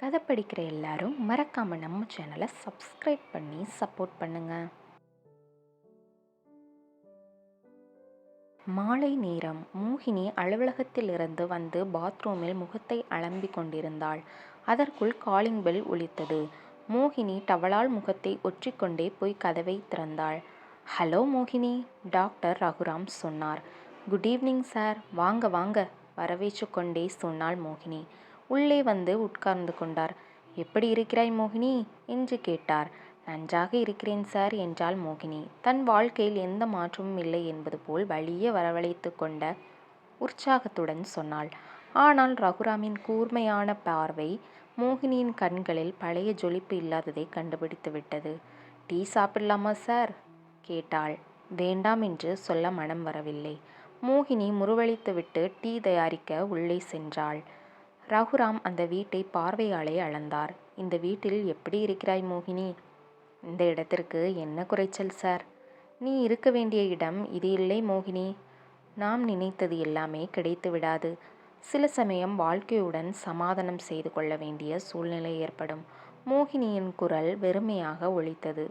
கதை படிக்கிற எல்லாரும் மறக்காமல் நம்ம சேனலை சப்ஸ்கிரைப் பண்ணி சப்போர்ட் பண்ணுங்க. மாலை நேரம் மோகினி அலுவலகத்திலிருந்து வந்து பாத்ரூமில் முகத்தை அலம்பிக் கொண்டிருந்தாள். அதற்குள் காலிங் பெல் ஒலித்தது. மோகினி டவலால் முகத்தை ஒற்றிக்கொண்டே போய் கதவை திறந்தாள். ஹலோ மோகினி டாக்டர் ரகுராம் சொன்னார். குட் ஈவினிங் சார் வாங்க வாங்க வரவேற்று கொண்டே சொன்னாள் மோகினி. உள்ளே வந்து உட்கார்ந்து கொண்டார். எப்படி இருக்கிறாய் மோகினி? என்று கேட்டார். நன்றாக இருக்கிறேன் சார் என்றாள் மோகினி. தன் வாழ்க்கையில் எந்த மாற்றமும் இல்லை என்பது போல் வழிய வரவழைத்து கொண்ட உற்சாகத்துடன் சொன்னாள். ஆனால் ரகுராமின் கூர்மையான பார்வை மோகினியின் கண்களில் பழைய ஜொலிப்பு இல்லாததை கண்டுபிடித்து விட்டது. டீ சாப்பிடலாமா சார்? கேட்டாள். வேண்டாம் என்று சொல்ல மனம் வரவில்லை. மோகினி முருவளித்துவிட்டு டீ தயாரிக்க உள்ளே சென்றாள். ரகுராம் அந்த வீட்டை பார்வையாலே அளந்தார். இந்த வீட்டில் எப்படி இருக்கிறாய் மோகினி? இந்த இடத்திற்கு என்ன குறைச்சல் சார்? நீ இருக்க வேண்டிய இடம் இது இல்லை மோகினி. நாம் நினைத்தது எல்லாமே கிடைத்து விடாது. சில சமயம் வாழ்க்கையுடன் சமாதானம் செய்து கொள்ள வேண்டிய சூழ்நிலை ஏற்படும். மோகினியின் குரல் வெறுமையாக ஒழித்தது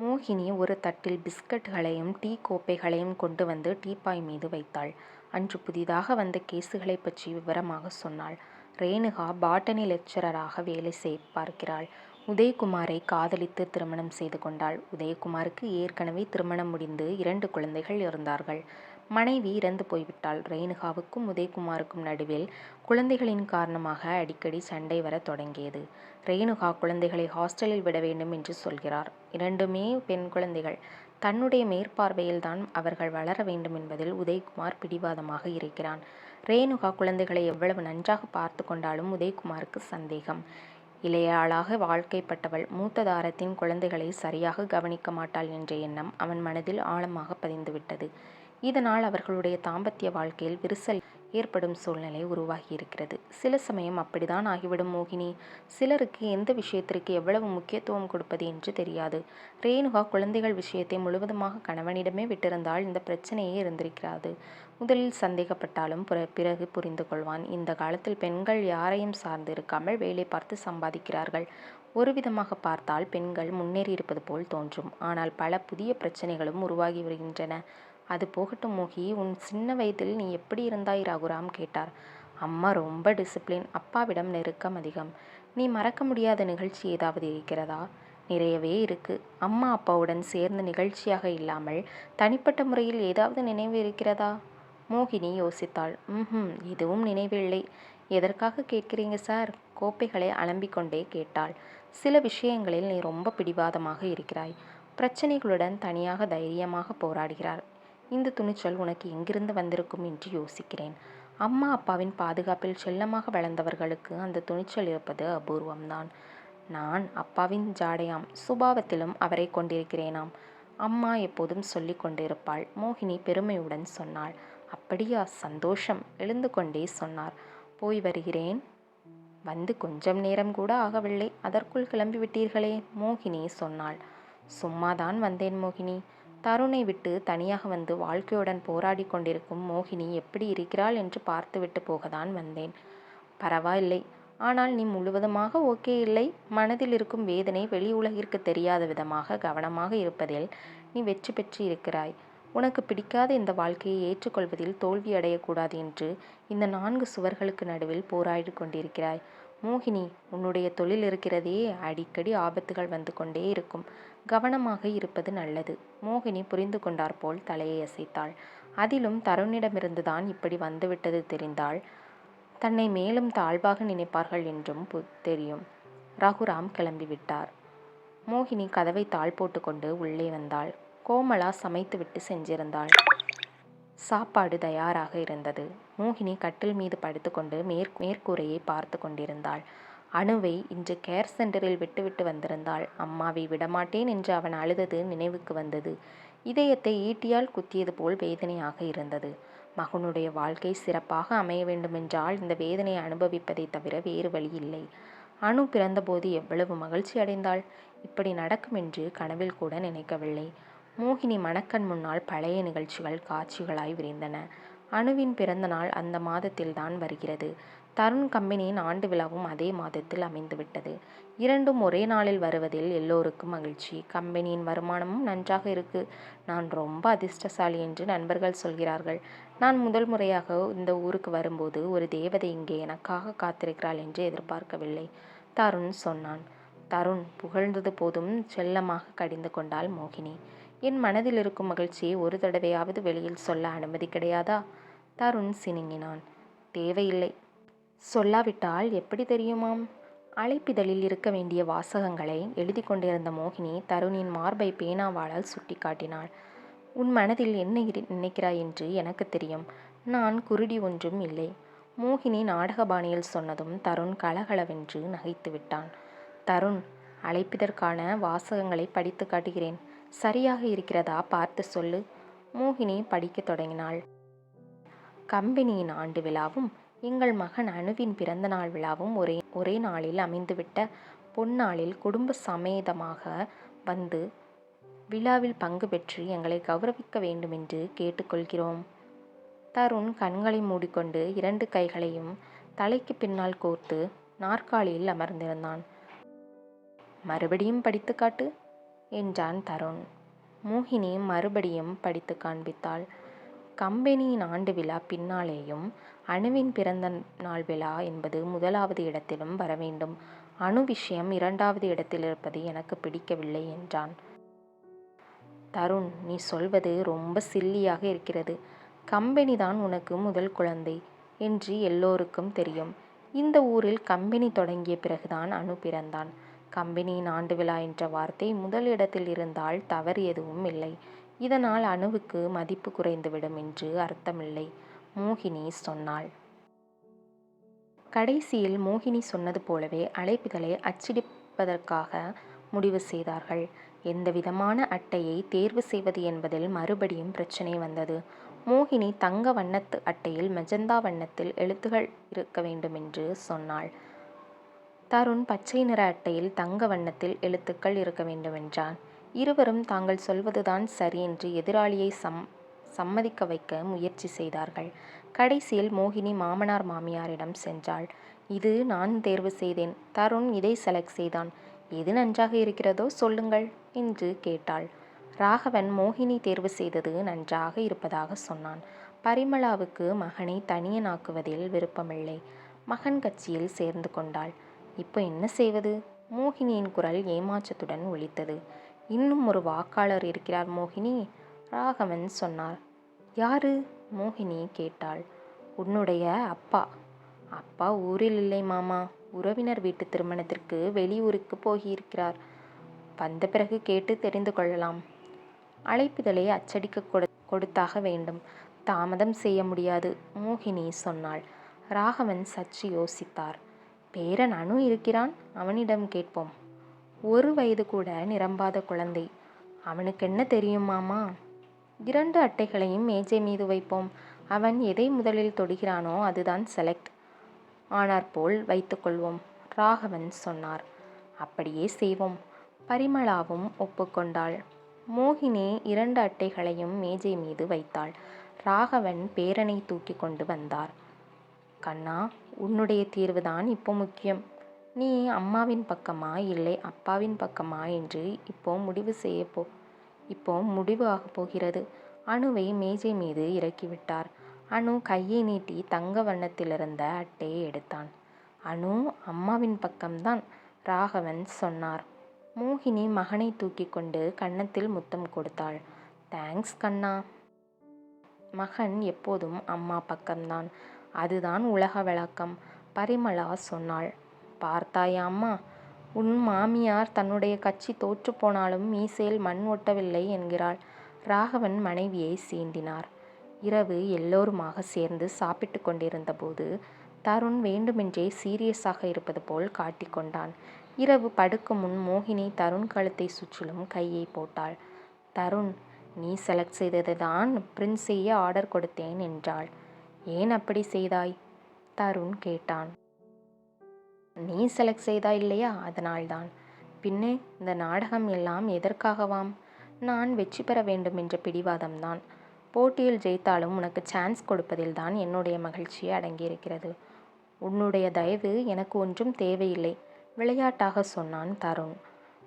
மோகினி ஒரு தட்டில் பிஸ்கட்களையும் டீ கோப்பைகளையும் கொண்டு வந்து டீப்பாய் மீது வைத்தாள். அன்று புதிதாக வந்த கேசுகளை பற்றி விவரமாக சொன்னாள். ரேணுகா பாட்டனி லெக்சரராக வேலை செய் பார்க்கிறாள். உதயகுமாரை காதலித்து திருமணம் செய்து கொண்டாள். உதயகுமாருக்கு ஏற்கனவே திருமணம் முடிந்து இரண்டு குழந்தைகள் இருந்தார்கள். மனைவி இறந்து போய்விட்டாள். ரேணுகாவுக்கும் உதயகுமாருக்கும் நடுவில் குழந்தைகளின் காரணமாக அடிக்கடி சண்டை வர தொடங்கியது. ரேணுகா குழந்தைகளை ஹாஸ்டலில் விட வேண்டும் என்று சொல்கிறார். இரண்டுமே பெண் குழந்தைகள். தன்னுடைய மேற்பார்வையில்தான் அவர்கள் வளர வேண்டும் என்பதில் உதயகுமார் பிடிவாதமாக இருக்கிறான். ரேணுகா குழந்தைகளை எவ்வளவு நன்றாக பார்த்து கொண்டாலும் உதயகுமாருக்கு சந்தேகம். இளையாளாக வாழ்க்கைப்பட்டவள் மூத்த தாரத்தின் குழந்தைகளை சரியாக கவனிக்க மாட்டாள் என்ற எண்ணம் அவன் மனதில் ஆழமாக பதிந்துவிட்டது. இதனால் அவர்களுடைய தாம்பத்திய வாழ்க்கையில் விரிசல் ஏற்படும் சூழ்நிலை உருவாகி இருக்கிறது. சில சமயம் அப்படிதான் ஆகிவிடும் மோகினி. சிலருக்கு எந்த விஷயத்திற்கு எவ்வளவு முக்கியத்துவம் கொடுப்பது என்று தெரியாது. ரேணுகா குழந்தைகள் விஷயத்தை முழுவதுமாக கணவனிடமே விட்டிருந்தால் இந்த பிரச்சனையே இருந்திருக்கிறது. முதலில் சந்தேகப்பட்டாலும் பிறகு புரிந்து கொள்வான். இந்த காலத்தில் பெண்கள் யாரையும் சார்ந்து இருக்காமல் வேலை பார்த்து சம்பாதிக்கிறார்கள். ஒரு விதமாக பார்த்தால் பெண்கள் முன்னேறி இருப்பது போல் தோன்றும். ஆனால் பல புதிய பிரச்சனைகளும் உருவாகி வருகின்றன. அது போகட்டும் மோகி உன் சின்ன வயதில் நீ எப்படி இருந்தாய்? ரகுராம் கேட்டார். அம்மா ரொம்ப டிசிப்ளின் அப்பாவிடம் நெருக்கம் அதிகம். நீ மறக்க முடியாத நிகழ்ச்சி ஏதாவது இருக்கிறதா? நிறையவே இருக்கு. அம்மா அப்பாவுடன் சேர்ந்த நிகழ்ச்சியாக இல்லாமல் தனிப்பட்ட முறையில் ஏதாவது நினைவு இருக்கிறதா? மோகினி யோசித்தாள். ம் எதுவும் நினைவில்லை. எதற்காக கேட்கிறீங்க சார்? கோப்பைகளை அலம்பிக்கொண்டே கேட்டாள். சில விஷயங்களில் நீ ரொம்ப பிடிவாதமாக இருக்கிறாய். பிரச்சனைகளுடன் தனியாக தைரியமாக போராடுகிறார். இந்த துணிச்சல் உனக்கு எங்கிருந்து வந்திருக்கும் என்று யோசிக்கிறேன். அம்மா அப்பாவின் பாதுகாப்பில் செல்லமாக வளர்ந்தவர்களுக்கு அந்த துணிச்சல் இருப்பது அபூர்வம்தான். நான் அப்பாவின் ஜாடையாம் சுபாவத்திலும் அவரை கொண்டிருக்கிறேனாம். அம்மா எப்போதும் சொல்லி கொண்டிருப்பாள். மோகினி பெருமையுடன் சொன்னாள். அப்படியா சந்தோஷம் எழுந்து கொண்டே சொன்னார். போய் வருகிறேன். வந்து கொஞ்சம் நேரம் கூட ஆகவில்லை. அதற்குள் கிளம்பிவிட்டீர்களே மோகினி சொன்னாள். சும்மாதான் வந்தேன் மோகினி. தருணை விட்டு தனியாக வந்து வாழ்க்கையுடன் போராடி கொண்டிருக்கும் மோகினி எப்படி இருக்கிறாள் என்று பார்த்துவிட்டு போகத்தான் வந்தேன். பரவாயில்லை. ஆனால் நீ முழுவதுமாக ஓகே இல்லை. மனதில் இருக்கும் வேதனை வெளி உலகிற்கு தெரியாத விதமாக கவனமாக இருப்பதில் நீ வெற்றி பெற்று இருக்கிறாய். உனக்கு பிடிக்காத இந்த வாழ்க்கையை ஏற்றுக்கொள்வதில் தோல்வி அடையக்கூடாது என்று இந்த நான்கு சுவர்களுக்கு நடுவில் போராடி கொண்டிருக்கிறாய். மோகினி உன்னுடைய தொழில் இருக்கிறதே அடிக்கடி ஆபத்துகள் வந்து கொண்டே இருக்கும். கவனமாக இருப்பது நல்லது. மோகினி புரிந்து கொண்டாற்போல் தலையை அசைத்தாள். அதிலும் தருணிடமிருந்துதான் இப்படி வந்துவிட்டது தெரிந்தால் தன்னை மேலும் தாழ்வாக நினைப்பார்கள் என்றும் தெரியும் ரகுராம் கிளம்பிவிட்டார். மோகினி கதவை தாழ் போட்டுக்கொண்டு உள்ளே வந்தாள். கோமலா சமைத்துவிட்டு சென்றிருந்தாள். சாப்பாடு தயாராக இருந்தது. மோகினி கட்டில் மீது படுத்துக்கொண்டு மேற் மேற்கூரையை பார்த்து கொண்டிருந்தாள். அணுவை இன்று கேர் சென்டரில் விட்டுவிட்டு வந்திருந்தாள். அம்மாவை விடமாட்டேன் என்று அவன் அழுதது நினைவுக்கு வந்தது. இதயத்தை ஈட்டியால் குத்தியது போல் வேதனையாக இருந்தது. மகனுடைய வாழ்க்கை சிறப்பாக அமைய வேண்டுமென்றால் இந்த வேதனையை அனுபவிப்பதை தவிர வேறு வழி இல்லை. அணு பிறந்தபோது எவ்வளவு மகிழ்ச்சி அடைந்தாள்? இப்படி நடக்கும் என்று கனவில் கூட நினைக்கவில்லை. மோகினி மணக்கண் முன்னால் பழைய நிகழ்ச்சிகள் காட்சிகளாய் விரிந்தன. அணுவின் பிறந்த நாள் அந்த மாதத்தில்தான் வருகிறது தருண் கம்பெனியின் ஆண்டு விழாவும் அதே மாதத்தில் அமைந்துவிட்டது. இரண்டும் ஒரே நாளில் வருவதில் எல்லோருக்கும் மகிழ்ச்சி. கம்பெனியின் வருமானமும் நன்றாக இருக்கு. நான் ரொம்ப அதிர்ஷ்டசாலி என்று நண்பர்கள் சொல்கிறார்கள். நான் முதல் முறையாக இந்த ஊருக்கு வரும்போது ஒரு தேவதை இங்கே எனக்காக காத்திருக்கிறாள் என்று எதிர்பார்க்கவில்லை. தருண் சொன்னான். தருண் புகழ்ந்தது போதும் செல்லமாக கடிந்து கொண்டாள் மோகினி. என் மனதில் இருக்கும் மகிழ்ச்சியை ஒரு தடவையாவது வெளியில் சொல்ல அனுமதி கிடையாதா? தருண் சினுங்கினான். தேவையில்லை. சொல்லாவிட்டால் எப்படி தெரியுமாம்? அழைப்பிதழில் இருக்க வேண்டிய வாசகங்களை எழுதி கொண்டிருந்த மோகினி தருணின் மார்பை பேனாவாளால் சுட்டிக் காட்டினாள். உன் மனதில் என்ன நினைக்கிறாய் என்று எனக்கு தெரியும். நான் குருடி ஒன்றும் இல்லை. மோகினி நாடகபாணியில் சொன்னதும் தருண் கலகலவென்று நகைத்து விட்டான். தருண் அழைப்பிதற்கான வாசகங்களை படித்துக் காட்டுகிறேன். சரியாக இருக்கிறதா பார்த்து சொல்லு. மோகினி படிக்கத் தொடங்கினாள். கம்பெனியின் ஆண்டு விழாவும் எங்கள் மகன் அனுவின் பிறந்தநாள் விழாவும் ஒரே ஒரே நாளில் அமைந்துவிட்ட பொன்னாளில் குடும்ப சமேதமாக வந்து விழாவில் பங்கு பெற்று எங்களை கௌரவிக்க வேண்டுமென்று கேட்டுக்கொள்கிறோம். தருண் கண்களை மூடிக்கொண்டு இரண்டு கைகளையும் தலைக்கு பின்னால் கோர்த்து நாற்காலியில் அமர்ந்திருந்தான். மறுபடியும் படித்துக் காட்டு என்றான் தருண். மோகினி மறுபடியும் படித்துக் காண்பித்தாள். கம்பெனியின் ஆண்டு விழா பின்னாலேயும் அணுவின் பிறந்த நாள் விழா என்பது முதலாவது இடத்திலும் வரவேண்டும். அணு விஷயம் இரண்டாவது இடத்தில் இருப்பது எனக்கு பிடிக்கவில்லை என்றான். தருண் நீ சொல்வது ரொம்ப சில்லியாக இருக்கிறது. கம்பெனி தான் உனக்கு முதல் குழந்தை என்று எல்லோருக்கும் தெரியும். இந்த ஊரில் கம்பெனி தொடங்கிய பிறகுதான் அணு பிறந்தான். கம்பெனியின் ஆண்டு விழா என்ற வார்த்தை முதல் இடத்தில் இருந்தால் தவறு எதுவும் இல்லை. இதனால் அணுவுக்கு மதிப்பு குறைந்துவிடும் என்று அர்த்தமில்லை. மோகினி சொன்னாள். கடைசியில் மோகினி சொன்னது போலவே அழைப்பிதழை அச்சடிப்பதற்காக முடிவு செய்தார்கள். எந்த விதமான அட்டையை தேர்வு செய்வது என்பதில் மறுபடியும் பிரச்சனை வந்தது. மோகினி தங்க வண்ணத்து அட்டையில் மெஜந்தா வண்ணத்தில் எழுத்துகள் இருக்க வேண்டுமென்று சொன்னாள். தருண் பச்சை நிற அட்டையில் தங்க வண்ணத்தில் எழுத்துக்கள் இருக்க வேண்டுமென்றான். இருவரும் தாங்கள் சொல்வதுதான் சரி என்று எதிராளியை சம் சம்மதிக்க வைக்க முயற்சி செய்தார்கள். கடைசியில் மோகினி மாமனார் மாமியாரிடம் சென்றாள். இது நான் தேர்வு செய்தேன். தருண் இதை செலக்ட் செய்தான். எது நன்றாக இருக்கிறதோ சொல்லுங்கள் என்று கேட்டாள். ராகவன் மோகினி தேர்வு செய்தது நன்றாக இருப்பதாக சொன்னான். பரிமளாவுக்கு மகனை தனியனாக்குவதில் விருப்பமில்லை. மகன் கட்சியில் சேர்ந்து கொண்டாள். இப்போ என்ன செய்வது? மோகினியின் குரல் ஏமாற்றத்துடன் ஒலித்தது. இன்னும் ஒரு வாக்காளர் இருக்கிறார் மோகினி. ராகவன் சொன்னார். யாரு? மோகினி கேட்டாள். உன்னுடைய அப்பா. அப்பா ஊரில் இல்லை மாமா. உறவினர் வீட்டு திருமணத்திற்கு வெளியூருக்கு போகியிருக்கிறார். வந்த பிறகு கேட்டு தெரிந்து கொள்ளலாம். அழைப்பிதழை அச்சடிக்க கொடு கொடுத்தாக வேண்டும். தாமதம் செய்ய முடியாது மோகினி சொன்னாள். ராகவன் சற்று யோசித்தார். பேரன் அணு இருக்கிறான். அவனிடம் கேட்போம். ஒரு வயது கூட நிரம்பாத குழந்தை. அவனுக்கென்ன தெரியும் மாமா? இரண்டு அட்டைகளையும் மேஜை மீது வைப்போம். அவன் எதை முதலில் தொடுகிறானோ அதுதான் செலக்ட் ஆனாற்போல் வைத்துக்கொள்வோம் ராகவன் சொன்னார். அப்படியே செய்வோம். பரிமளாவும் ஒப்புக்கொண்டாள். மோகினி இரண்டு அட்டைகளையும் மேஜை மீது வைத்தாள். ராகவன் பேரனை தூக்கி கொண்டு வந்தார். கண்ணா உன்னுடைய தீர்வுதான் இப்போ முக்கியம். நீ அம்மாவின் பக்கமா இல்லை அப்பாவின் பக்கமா என்று இப்போ முடிவு செய்யப்போ இப்போ முடிவு ஆகப் போகிறது. அணுவை மேஜை மீது இறக்கிவிட்டார். அணு கையை நீட்டி தங்க வண்ணத்திலிருந்த அட்டையை எடுத்தான். அணு அம்மாவின் பக்கம்தான் ராகவன் சொன்னார். மோகினி மகனை தூக்கிக் கொண்டு கன்னத்தில் முத்தம் கொடுத்தாள். தேங்க்ஸ் கண்ணா. மகன் எப்போதும் அம்மா பக்கம்தான். அதுதான் உலக விளக்கம் பரிமளா சொன்னாள். பார்த்தாயா அம்மா. உன் மாமியார் தன்னுடைய கட்சி தோற்று போனாலும் மீசையில் மண் ஒட்டவில்லை என்கிறாள். ராகவன் மனைவியை சீண்டினார். இரவு எல்லோருமாக சேர்ந்து சாப்பிட்டுக் கொண்டிருந்தபோது தருண் வேண்டுமென்றே சீரியஸாக இருப்பது போல் காட்டிக்கொண்டான் இரவு படுக்கும் முன் மோகினி தருண் கழுத்தை சுற்றிலும் கையை போட்டாள். தருண் நீ செலக்ட் செய்ததுதான் பிரிண்ட் செய்ய ஆர்டர் கொடுத்தேன் என்றாள். ஏன் அப்படி செய்தாய்? தருண் கேட்டான். நீ செலக்ட் செய்தா இல்லையா அதனால்தான். பின்னே இந்த நாடகம் எல்லாம் எதற்காகவாம்? நான் வெற்றி பெற வேண்டும் என்ற பிடிவாதம்தான். போட்டியில் ஜெயித்தாலும் உனக்கு சான்ஸ் கொடுப்பதில்தான் என்னுடைய மகிழ்ச்சி அடங்கியிருக்கிறது. உன்னுடைய தயவு எனக்கு ஒன்றும் தேவையில்லை விளையாட்டாக சொன்னான் தருண்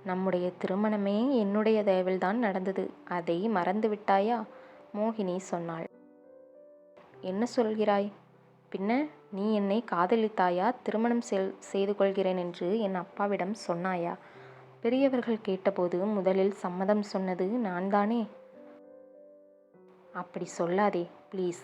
நம்முடைய திருமணமே என்னுடைய தயவில்தான் நடந்தது அதை மறந்து விட்டாயா மோகினி சொன்னாள் என்ன சொல்கிறாய்? பின்ன நீ என்னை காதலித்தாயா? திருமணம் செல் செய்து கொள்கிறேன் என்று என் அப்பாவிடம் சொன்னாயா? பெரியவர்கள் கேட்டபோது முதலில் சம்மதம் சொன்னது நான் தானே அப்படி சொல்லாதே ப்ளீஸ்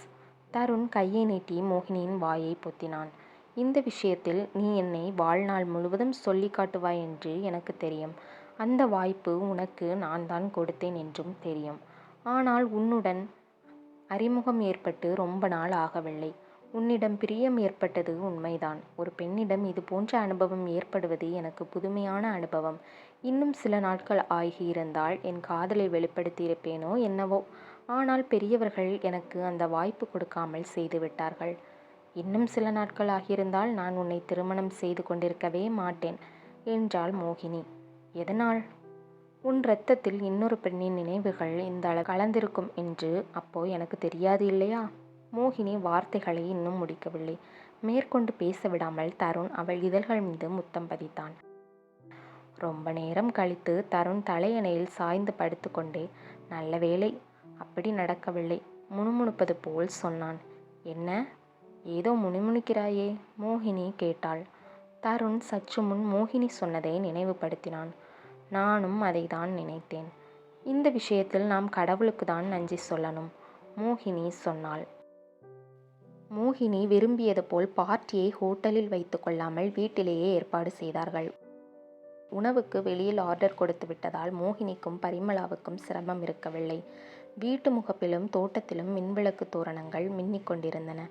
தருண் கையை நீட்டி மோகினியின் வாயை பொத்தினான். இந்த விஷயத்தில் நீ என்னை வாழ்நாள் முழுவதும் சொல்லி காட்டுவாய் என்று எனக்கு தெரியும். அந்த வாய்ப்பு உனக்கு நான் தான் கொடுத்தேன் என்றும் தெரியும். ஆனால் உன்னுடன் அறிமுகம் ஏற்பட்டு ரொம்ப நாள் ஆகவில்லை. உன்னிடம் பிரியம் ஏற்பட்டது உண்மைதான். ஒரு பெண்ணிடம் இது போன்ற அனுபவம் ஏற்படுவது எனக்கு புதுமையான அனுபவம். இன்னும் சில நாட்கள் ஆகியிருந்தால் என் காதலை வெளிப்படுத்தியிருப்பேனோ என்னவோ. ஆனால் பெரியவர்கள் எனக்கு அந்த வாய்ப்பு கொடுக்காமல் செய்துவிட்டார்கள் இன்னும் சில நாட்கள் ஆகியிருந்தால் நான் உன்னை திருமணம் செய்து கொண்டிருக்கவே மாட்டேன் என்றாள் மோகினி. எதனால்? உன் இரத்தத்தில் இன்னொரு பெண்ணின் நினைவுகள் இந்த கலந்திருக்கும் என்று அப்போ எனக்கு தெரியாது இல்லையா? மோகினி வார்த்தைகளை இன்னும் முடிக்கவில்லை. மேற்கொண்டு பேச விடாமல் தருண் அவள் இதழ்கள் மீது முத்தம் பதித்தான். ரொம்ப நேரம் கழித்து தருண் தலையணையில் சாய்ந்து படுத்துக்கொண்டே நல்ல வேளை அப்படி நடக்கவில்லை முணுமுணுப்பது போல் சொன்னான். என்ன? ஏதோ முணுமுணுக்கிறாயே? மோகினி கேட்டாள். தருண் சற்று முன் மோகினி சொன்னதை நினைவுபடுத்தினான். நானும் அதை தான் நினைத்தேன். இந்த விஷயத்தில் நாம் கடவுளுக்கு தான் நன்றி சொல்லணும் மோகினி சொன்னாள். மோகினி விரும்பியது போல் பார்ட்டியை ஹோட்டலில் வைத்து கொள்ளாமல் வீட்டிலேயே ஏற்பாடு செய்தார்கள். உணவுக்கு வெளியில் ஆர்டர் கொடுத்து விட்டதால் மோகினிக்கும் பரிமளாவுக்கும் சிரமம் இருக்கவில்லை. வீட்டு முகப்பிலும் தோட்டத்திலும் மின்விளக்கு தோரணங்கள் மின்னிக் கொண்டிருந்தன.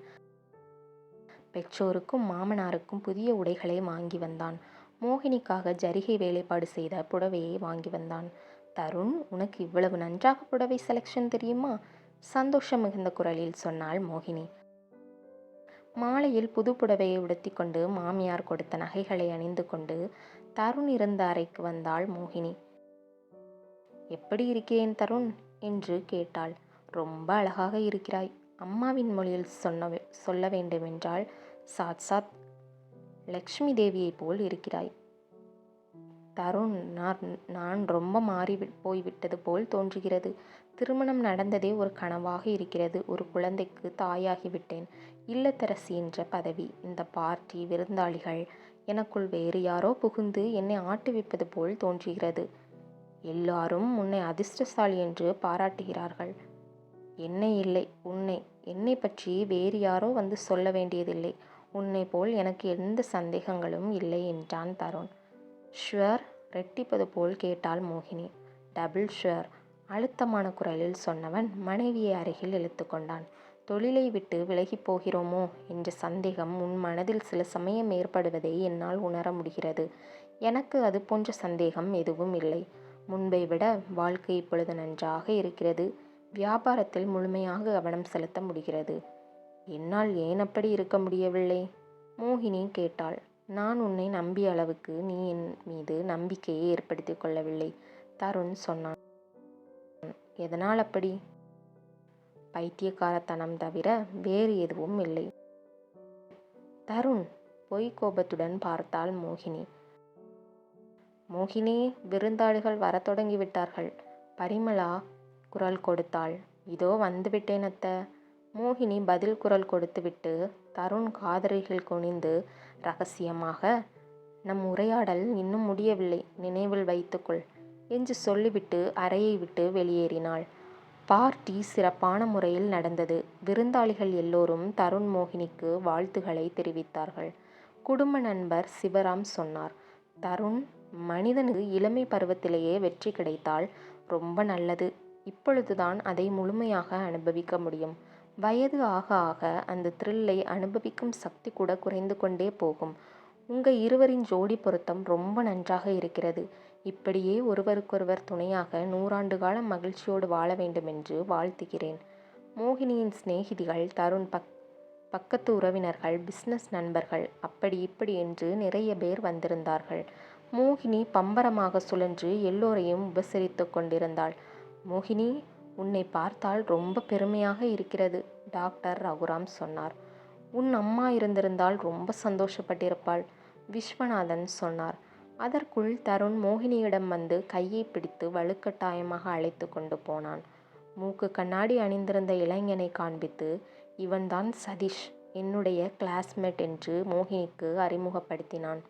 பெற்றோருக்கும் மாமனாருக்கும் புதிய உடைகளை வாங்கி வந்தான். மோகினிக்காக ஜரிகை வேலைப்பாடு செய்த புடவையை வாங்கி வந்தான். தருண் உனக்கு இவ்வளவு நன்றாக புடவை செலெக்ஷன் தெரியுமா? சந்தோஷம் மிகுந்த குரலில் சொன்னாள் மோகினி. மாலையில் புது புடவையை உடுத்திக்கொண்டு மாமியார் கொடுத்த நகைகளை அணிந்து கொண்டு தருண் இருந்த அறைக்கு வந்தாள் மோகினி. எப்படி இருக்கிறேன் தருண்? என்று கேட்டாள். ரொம்ப அழகாக இருக்கிறாய். அம்மாவின் மொழியில் சொன்ன சொல்ல வேண்டுமென்றால் சாத் சாத் லக்ஷ்மி தேவியைப் போல் இருக்கிறாய். தருண் நான் நான் ரொம்ப மாறி போய்விட்டது போல் தோன்றுகிறது. திருமணம் நடந்ததே ஒரு கனவாக இருக்கிறது. ஒரு குழந்தைக்கு தாயாகிவிட்டேன் இல்லத்தரசி என்ற பதவி. இந்த பார்ட்டி விருந்தாளிகள் எனக்குள் வேறு யாரோ புகுந்து என்னை ஆட்டுவிப்பது போல் தோன்றுகிறது. எல்லாரும் உன்னை அதிர்ஷ்டசாலி என்று பாராட்டுகிறார்கள். என்னை இல்லை. உன்னை என்னை பற்றி வேறு யாரோ வந்து சொல்ல வேண்டியதில்லை. உன்னை போல் எனக்கு எந்த சந்தேகங்களும் இல்லை என்றான் தருண். ஷுவர் ரெட்டிப்பது போல் கேட்டாள் மோகினி. டபுள் ஷுவர் அழுத்தமான குரலில் சொன்னவன் மனைவியை அருகில் இழுத்து கொண்டான். தொழிலை விட்டு விலகி போகிறோமோ என்ற சந்தேகம் உன் மனதில் சில சமயம் ஏற்படுவதை என்னால் உணர முடிகிறது. எனக்கு அது போன்ற சந்தேகம் எதுவும் இல்லை. முன்பை விட வாழ்க்கை இப்பொழுது நன்றாக இருக்கிறது. வியாபாரத்தில் முழுமையாக கவனம் செலுத்த முடிகிறது. என்னால் ஏன் அப்படி இருக்க முடியவில்லை? மோகினி கேட்டாள். நான் உன்னை நம்பிய அளவுக்கு நீ என் மீது நம்பிக்கையை ஏற்படுத்தி கொள்ளவில்லை தருண் சொன்னான். எதனால் அப்படி? பைத்தியக்காரத்தனம் தவிர வேறு எதுவும் இல்லை. தருண் பொய் கோபத்துடன் பார்த்தாள் மோகினி. மோகினி விருந்தாளிகள் வரத் தொடங்கிவிட்டார்கள் பரிமளா குரல் கொடுத்தாள். இதோ வந்துவிட்டேன் அத்தை. மோகினி பதில் குரல் கொடுத்துவிட்டு தருண் காதலிகள் குனிந்து ரகசியமாக நம் உரையாடல் இன்னும் முடியவில்லை நினைவில் வைத்துக்கொள் என்று சொல்லிவிட்டு அறையை விட்டு வெளியேறினாள். பார்ட்டி சிறப்பான முறையில் நடந்தது. விருந்தாளிகள் எல்லோரும் தருண் மோகினிக்கு வாழ்த்துக்களை தெரிவித்தார்கள். குடும்ப நண்பர் சிவராம் சொன்னார் தருண் மனிதனுக்கு இளமை பருவத்திலேயே வெற்றி கிடைத்தால் ரொம்ப நல்லது. இப்பொழுதுதான் அதை முழுமையாக அனுபவிக்க முடியும். வயது ஆக ஆக அந்த த்ரில்லை அனுபவிக்கும் சக்தி கூட குறைந்து கொண்டே போகும். உங்கள் இருவரின் ஜோடி பொருத்தம் ரொம்ப நன்றாக இருக்கிறது. இப்படியே ஒருவருக்கொருவர் துணையாக நூறாண்டு காலம் மகிழ்ச்சியோடு வாழ வேண்டுமென்று வாழ்த்துகிறேன். மோகினியின் சிநேகிதிகள் தருண் பக் பக்கத்து உறவினர்கள் பிஸ்னஸ் நண்பர்கள் அப்படி இப்படி என்று நிறைய பேர் வந்திருந்தார்கள். மோகினி பம்பரமாக சுழன்று எல்லோரையும் உபசரித்து கொண்டிருந்தாள். மோகினி உன்னை பார்த்தால் ரொம்ப பெருமையாக இருக்கிறது டாக்டர் ரகுராம் சொன்னார். உன் அம்மா இருந்திருந்தால் ரொம்ப சந்தோஷப்பட்டிருப்பாள் விஸ்வநாதன் சொன்னார். அதற்குள் தருண் மோகினியிடம் வந்து கையை பிடித்து வலுக்கட்டாயமாக அழைத்து கொண்டு போனான். மூக்கு கண்ணாடி அணிந்திருந்த இளைஞனை காண்பித்து இவன்தான் சதீஷ் என்னுடைய கிளாஸ்மேட் என்று மோகினிக்கு அறிமுகப்படுத்தினான்.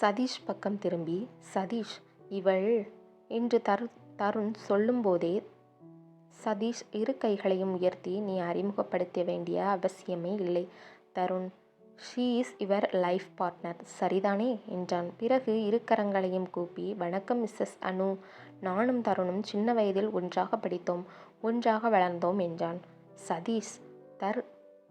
சதீஷ் பக்கம் திரும்பி சதீஷ் இவள் என்று தரு தருண் சொல்லும்போதே சதீஷ் இரு கைகளையும் உயர்த்தி நீ அறிமுகப்படுத்த வேண்டிய அவசியமே இல்லை. Tharun she is your life partner சரிதானே? என்றான். பிறகு இரு கரங்களையும் கூப்பி வணக்கம் மிஸ்ஸஸ் அனு. நானும் தருணும் சின்ன வயதில் ஒன்றாக படித்தோம். ஒன்றாக வளர்ந்தோம் என்றான். சதீஷ் தர்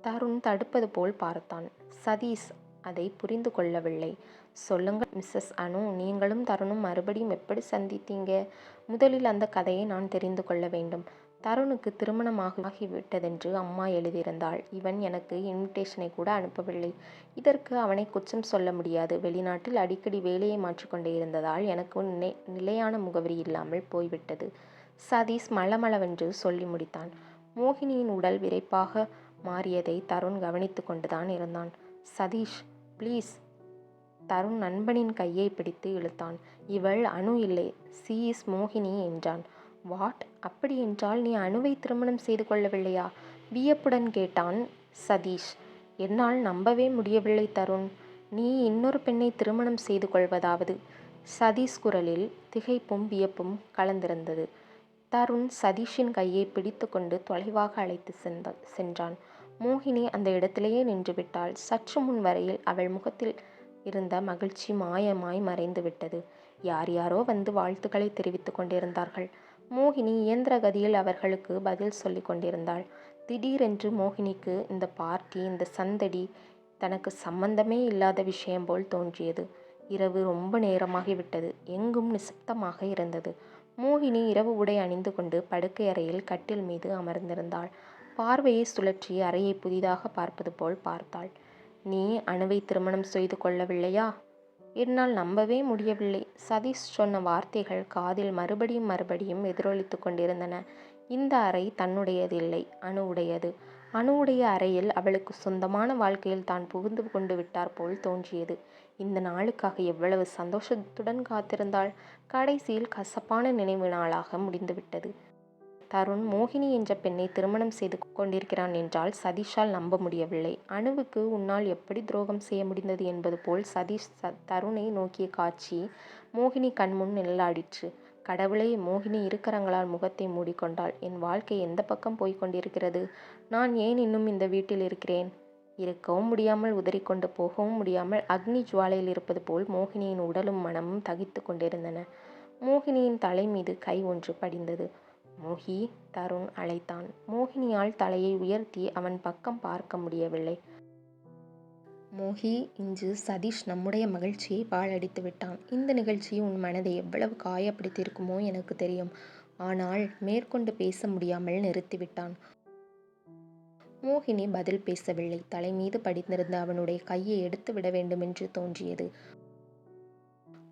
தருண் தடுப்பது போல் பார்த்தான். சதீஷ் அதை புரிந்து கொள்ளவில்லை. சொல்லுங்கள் மிஸ்ஸஸ் அனு. நீங்களும் தருணும் மறுபடியும் எப்படி சந்தித்தீங்க? முதலில் அந்த கதையை நான் தெரிந்து கொள்ள வேண்டும். தருணுக்கு திருமணமாக ஆகிவிட்டதென்று அம்மா எழுதியிருந்தாள். இவன் எனக்கு இன்விடேஷனை கூட அனுப்பவில்லை. இதற்கு அவனை குற்றம் சொல்ல முடியாது. வெளிநாட்டில் அடிக்கடி வேலையை மாற்றிக்கொண்டே இருந்ததால் எனக்கு நினை நிலையான முகவரி இல்லாமல் போய்விட்டது. சதீஷ் மளமளவென்று சொல்லி முடித்தான். மோகினியின் உடல் விரைப்பாக மாறியதை தருண் கவனித்து கொண்டுதான் இருந்தான். சதீஷ் ப்ளீஸ் தருண் நண்பனின் கையை பிடித்து இழுத்தான். இவள் அணு இல்லை சி இஸ் மோகினி என்றான். வாட்? அப்படி என்றால் நீ அணுவை திருமணம் செய்து கொள்ளவில்லையா? வியப்புடன் கேட்டான் சதீஷ். என்னால் நம்பவே முடியவில்லை தருண். நீ இன்னொரு பெண்ணை திருமணம் செய்து கொள்வதாவது? சதீஷ் குரலில் திகைப்பும் வியப்பும் கலந்திருந்தது. தருண் சதீஷின் கையை பிடித்து கொண்டு தொலைவாக அழைத்து சென்ற சென்றான். மோகினி அந்த இடத்திலேயே நின்றுவிட்டாள். சற்று முன் வரையில் அவள் முகத்தில் இருந்த மகிழ்ச்சி மாயமாய் மறைந்து விட்டது. யார் யாரோ வந்து வாழ்த்துக்களை தெரிவித்துக் கொண்டிருந்தார்கள். மோகினி இயந்திர கதியில் அவர்களுக்கு பதில் சொல்லி கொண்டிருந்தாள். திடீரென்று மோகினிக்கு இந்த பார்ட்டி இந்த சந்தடி தனக்கு சம்பந்தமே இல்லாத விஷயம் போல் தோன்றியது. இரவு ரொம்ப நேரமாகிவிட்டது எங்கும் நிசப்தமாக இருந்தது மோகினி இரவு உடை அணிந்து கொண்டு படுக்கை அறையில் கட்டில் மீது அமர்ந்திருந்தாள். பார்வையை சுழற்றி அறையை புதிதாக பார்ப்பது போல் பார்த்தாள். நீ அணுவை திருமணம் செய்து கொள்ளவில்லையா? என்னால் நம்பவே முடியவில்லை. சதீஷ் சொன்ன வார்த்தைகள் காதில் மறுபடியும் மறுபடியும் எதிரொலித்து கொண்டிருந்தன. இந்த அறை தன்னுடையதில்லை அணுவுடையது. அணுவுடைய அறையில் அவளுக்கு சொந்தமான வாழ்க்கையில் தான் புகுந்து கொண்டு விட்டார் போல் தோன்றியது. இந்த நாளுக்காக எவ்வளவு சந்தோஷத்துடன் காத்திருந்தாள். கடைசியில் கசப்பான நினைவு நாளாக முடிந்துவிட்டது. தருண் மோகினி என்ற பெண்ணை திருமணம் செய்து கொண்டிருக்கிறான் என்றால் சதீஷால் நம்ப முடியவில்லை. அணுவுக்கு உன்னால் எப்படி துரோகம் செய்ய முடிந்தது என்பது போல் சதீஷ் தருணை நோக்கிய காட்சி மோகினி கண்முன் நிழலாடிற்று. கடவுளே மோகினி இருக்கரங்களால் முகத்தை மூடிக்கொண்டாள். என் வாழ்க்கை எந்த பக்கம் போய்கொண்டிருக்கிறது நான் ஏன் இன்னும் இந்த வீட்டில் இருக்கிறேன்? இருக்கவும் முடியாமல் உதறிக்கொண்டு போகவும் முடியாமல் அக்னி ஜுவாலையில் இருப்பது போல் மோகினியின் உடலும் மனமும் தகித்து கொண்டிருந்தன. மோகினியின் தலை மீது கை ஒன்று படிந்தது. மோகி தருண் அழைத்தான். மோகினியால் தலையை உயர்த்தி அவன் பக்கம் பார்க்க முடியவில்லை. மோகி இன்று சதீஷ் நம்முடைய மகிழ்ச்சியை பாழடித்து விட்டான். இந்த நிகழ்ச்சி உன் மனதை எவ்வளவு காயப்படுத்தியிருக்குமோ எனக்கு தெரியும். ஆனால் மேற்கொண்டு பேச முடியாமல் நிறுத்திவிட்டான் மோகினி பதில் பேசவில்லை. தலை மீது படித்திருந்த அவனுடைய கையை எடுத்து விட வேண்டுமென்று தோன்றியது.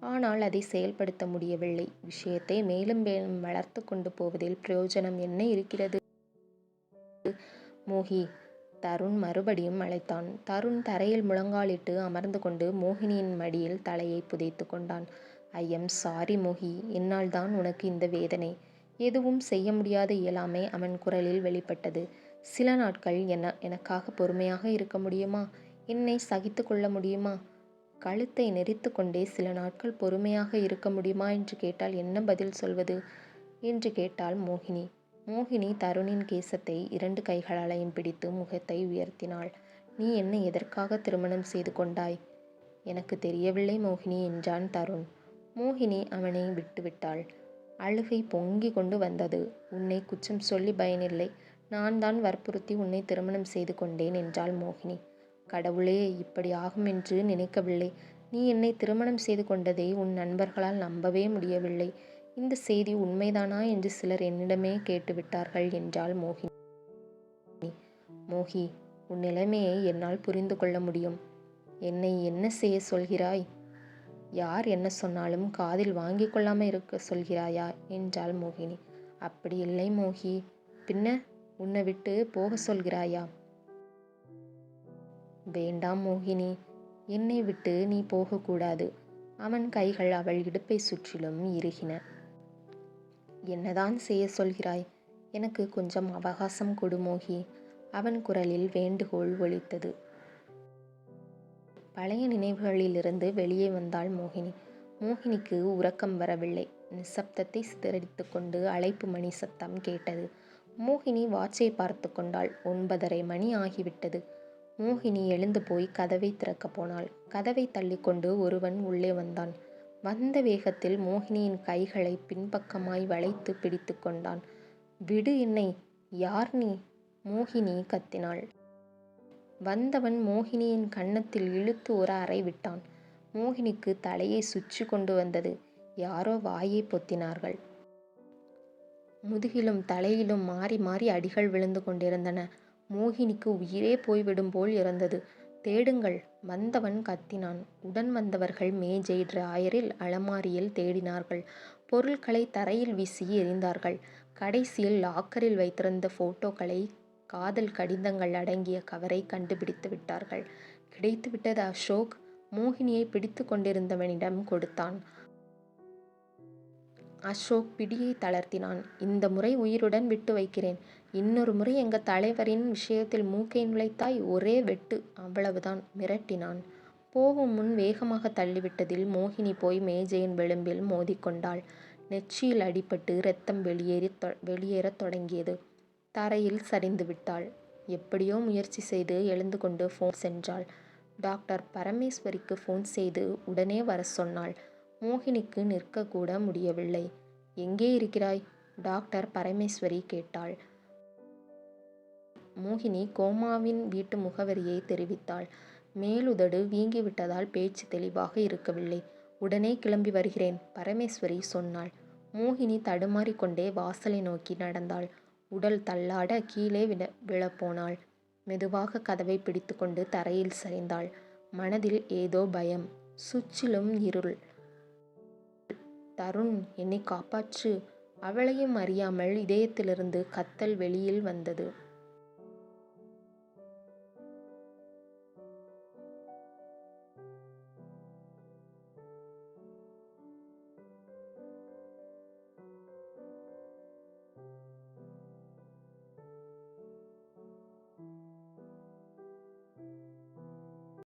ஆனால் அதை செயல்படுத்த முடியவில்லை. விஷயத்தை மேலும் மேலும் வளர்த்து கொண்டு போவதில் பிரயோஜனம் என்ன இருக்கிறது? மோகி தருண் மறுபடியும் அழைத்தான். தருண் தரையில் முழங்காலிட்டு அமர்ந்து கொண்டு மோகினியின் மடியில் தலையை புதைத்து கொண்டான். ஐ எம் சாரி மோகி என்னால் தான் உனக்கு இந்த வேதனை. எதுவும் செய்ய முடியாத இயலாமை அவன் குரலில் வெளிப்பட்டது. சில நாட்கள் என்ன எனக்காக பொறுமையாக இருக்க முடியுமா? என்னை சகித்து கொள்ள முடியுமா? கழுத்தை நெறித்து கொண்டே சில நாட்கள் பொறுமையாக இருக்க முடியுமா என்று கேட்டால் என்ன பதில் சொல்வது? என்று கேட்டாள் மோகினி. மோகினி தருணின் கேசத்தை இரண்டு கைகளாலையும் பிடித்து முகத்தை உயர்த்தினாள். நீ என்னை எதற்காக திருமணம் செய்து கொண்டாய்? எனக்கு தெரியவில்லை மோகினி என்றான் தருண். மோகினி அவனை விட்டுவிட்டாள். அழுகை பொங்கி கொண்டு வந்தது. உன்னை குற்றம் சொல்லி பயனில்லை. நான் தான் வற்புறுத்தி உன்னை திருமணம் செய்து கொண்டேன் என்றாள் மோகினி. கடவுளே இப்படி ஆகும் என்று நினைக்கவில்லை. நீ என்னை திருமணம் செய்து கொண்டதை உன் நண்பர்களால் நம்பவே முடியவில்லை. இந்த செய்தி உண்மைதானா என்று சிலர் என்னிடமே கேட்டுவிட்டார்கள் என்றாள் மோகினி. மோகி உன் நிலைமையை என்னால் புரிந்து கொள்ள முடியும். என்னை என்ன செய்ய சொல்கிறாய்? யார் என்ன சொன்னாலும் காதில் வாங்கி கொள்ளாமல் இருக்க சொல்கிறாயா? என்றாள் மோகினி. அப்படி இல்லை மோகி. பின்ன உன்னை விட்டு போக சொல்கிறாயா? வேண்டாம் மோகினி என்னை விட்டு நீ போகக்கூடாது. அவன் கைகள் அவள் இடுப்பை சுற்றிலும் இறுகின. என்னதான் செய்ய சொல்கிறாய்? எனக்கு கொஞ்சம் அவகாசம் கொடு மோகி. அவன் குரலில் வேண்டுகோள் ஒலித்தது. பழைய நினைவுகளிலிருந்து வெளியே வந்தாள் மோகினி. மோகினிக்கு உறக்கம் வரவில்லை. நிசப்தத்தை சிதறடித்து கொண்டு அழைப்பு மணி சத்தம் கேட்டது. மோகினி வாட்சை பார்த்து கொண்டாள். ஒன்பதரை மணி ஆகிவிட்டது. மோகினி எழுந்து போய் கதவை திறக்கப் போனாள். கதவை தள்ளிக்கொண்டு ஒருவன் உள்ளே வந்தான். வந்த வேகத்தில் மோகினியின் கைகளை பின்பக்கமாய் வளைத்து பிடித்து கொண்டான். விடு என்னை யார் நீ? மோகினி கத்தினாள். வந்தவன் மோகினியின் கன்னத்தில் இழுத்து ஒரு அறை விட்டான். மோகினிக்கு தலையை சுச்சு கொண்டு வந்தது. யாரோ வாயை பொத்தினார்கள். முதுகிலும் தலையிலும் மாறி மாறி அடிகள் விழுந்து கொண்டிருந்தன. மோகினிக்கு உயிரே போய்விடும் போல் இருந்தது தேடுங்கள். வந்தவன் கத்தினான். உடன் வந்தவர்கள் மேஜை டிராயரில் அலமாரியில் தேடினார்கள். பொருட்களை தரையில் வீசி எறிந்தார்கள். கடைசியில் லாக்கரில் வைத்திருந்த போட்டோக்களை காதல் கடிதங்கள் அடங்கிய கவரை கண்டுபிடித்து விட்டார்கள். கிடைத்துவிட்டது அசோக். மோகினியை பிடித்து கொண்டிருந்தவனிடம் கொடுத்தான். அசோக் பிடியை தளர்த்தினான். இந்த முறை உயிருடன் விட்டு வைக்கிறேன். இன்னொரு முறை எங்க தலைவரின் விஷயத்தில் மூக்கை நுழைத்தாய் ஒரே வெட்டு. அவ்வளவுதான். மிரட்டினான். போகும் முன் வேகமாக தள்ளிவிட்டதில் மோகினி போய் மேஜையின் விளிம்பில் மோதிக்கொண்டாள் நெற்றியில் அடிபட்டு இரத்தம் வெளியேறி வெளியேறத் தொடங்கியது. தரையில் சரிந்து விட்டாள். எப்படியோ முயற்சி செய்து எழுந்து கொண்டு ஃபோன் சென்றாள். டாக்டர் பரமேஸ்வரிக்கு ஃபோன் செய்து உடனே வர சொன்னாள். மோகினிக்கு நிற்கக்கூட முடியவில்லை. எங்கே இருக்கிறாய்? டாக்டர் பரமேஸ்வரி கேட்டாள். மோகினி கோமாவின் வீட்டு முகவரியை தெரிவித்தாள். மேலுதடு வீங்கிவிட்டதால் பேச்சு தெளிவாக இருக்கவில்லை. உடனே கிளம்பி வருகிறேன் பரமேஸ்வரி சொன்னாள். மோகினி தடுமாறிக்கொண்டே வாசலை நோக்கி நடந்தாள். உடல் தள்ளாட கீழே விட விழப்போனாள். மெதுவாக கதவை பிடித்துக்கொண்டு தரையில் சரிந்தாள். மனதில் ஏதோ பயம் சுற்றிலும் இருள். தருண் என்னை காப்பாற்று. அவளையும் அறியாமல் இதயத்திலிருந்து கத்தல் வெளியில் வந்தது.